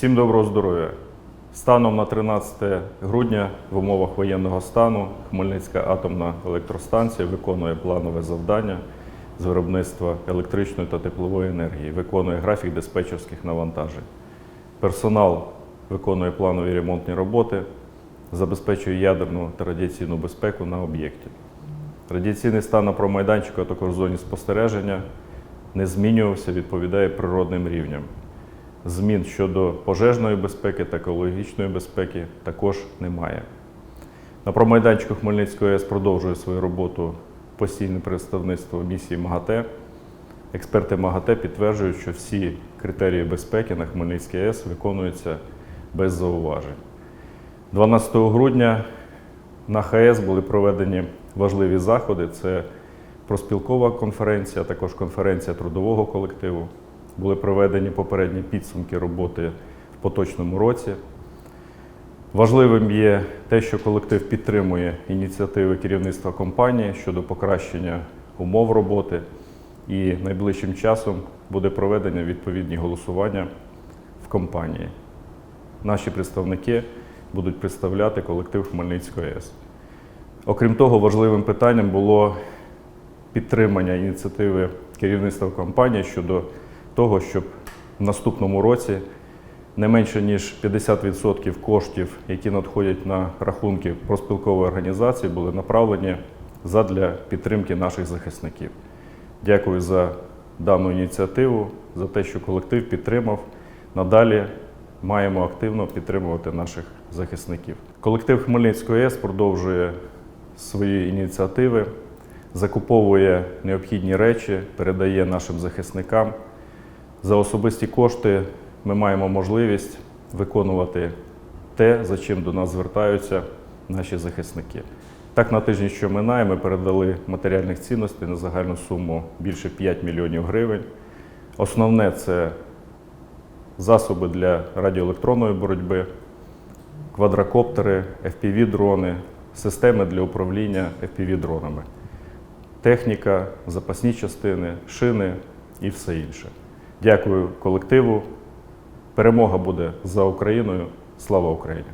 Всім доброго здоров'я! Станом на 13 грудня в умовах воєнного стану Хмельницька атомна електростанція виконує планове завдання з виробництва електричної та теплової енергії, виконує графік диспетчерських навантажень. Персонал виконує планові ремонтні роботи, забезпечує ядерну та радіаційну безпеку на об'єкті. Радіаційний стан на промайданчику, а також в зоні спостереження не змінювався, відповідає природним рівням. Змін щодо пожежної безпеки та екологічної безпеки також немає. На промайданчику Хмельницької АЕС продовжує свою роботу постійне представництво місії МАГАТЕ. Експерти МАГАТЕ підтверджують, що всі критерії безпеки на Хмельницькій АЕС виконуються без зауважень. 12 грудня на ХАЕС були проведені важливі заходи. Це проспілкова конференція, також конференція трудового колективу. Були проведені попередні підсумки роботи в поточному році. Важливим є те, що колектив підтримує ініціативи керівництва компанії щодо покращення умов роботи, і найближчим часом буде проведення відповідні голосування в компанії. Наші представники будуть представляти колектив Хмельницької АЕС. Окрім того, важливим питанням було підтримання ініціативи керівництва компанії щодо того, щоб в наступному році не менше ніж 50% коштів, які надходять на рахунки проспілкової організації, були направлені задля підтримки наших захисників. Дякую за дану ініціативу, за те, що колектив підтримав. Надалі маємо активно підтримувати наших захисників. Колектив Хмельницької АЕС продовжує свої ініціативи, закуповує необхідні речі, передає нашим захисникам. За особисті кошти ми маємо можливість виконувати те, за чим до нас звертаються наші захисники. Так, на тижні, що минає, ми передали матеріальних цінностей на загальну суму більше 5 мільйонів гривень. Основне це засоби для радіоелектронної боротьби, квадрокоптери, FPV-дрони, системи для управління FPV-дронами, техніка, запасні частини, шини і все інше. Дякую колективу. Перемога буде за Україною. Слава Україні!